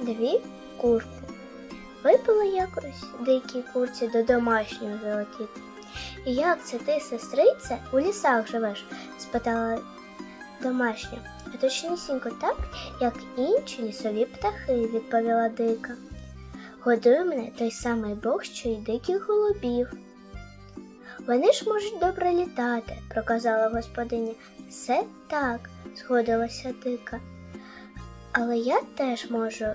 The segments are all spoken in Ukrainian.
дві курки. Випала якось дикій курці до домашнього залетіти. Як це ти, сестриця, у лісах живеш? спитала домашня. А точнісінько так, як інші лісові птахи, відповіла дика. Годує мене той самий Бог, що й диких голубів. Вони ж можуть добре літати, проказала господиня. Все так, згодилася дика. Але я теж можу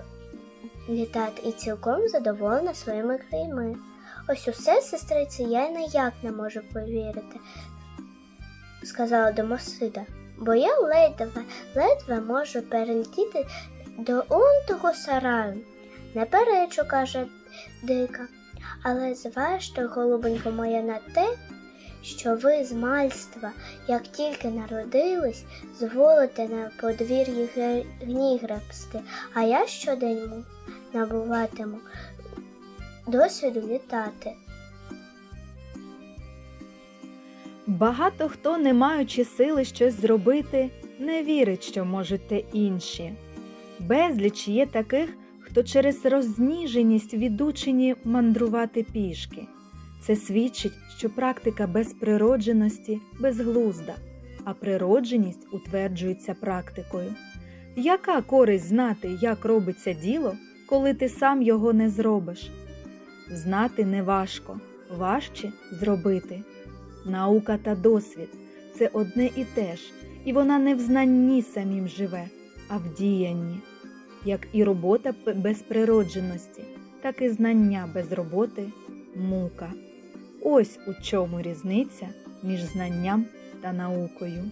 літати і цілком задоволена своїми крильми. Ось усе, сестриці, я ніяк не можу повірити, сказала домосида, бо я ледве, ледве можу перелетіти до он того сараю. Не перечу, каже дика, але зважте, голубонько моя, на те, що ви з мальства, як тільки народились, зволите на подвір'ї ге- гній гребсти, а я щодень набуватиму досвіду літати. Багато хто, не маючи сили щось зробити, не вірить, що можуть те інші. Безліч є таких, хто через розніженість відучені мандрувати пішки. Це свідчить, що практика безприродженості безглузда, а природженість утверджується практикою. Яка користь знати, як робиться діло, коли ти сам його не зробиш? Знати не важко, важче зробити. Наука та досвід це одне і те ж, і вона не в знанні самім живе, а в діянні. Як і робота без природженості, так і знання без роботи мука. Ось у чому різниця між знанням та наукою.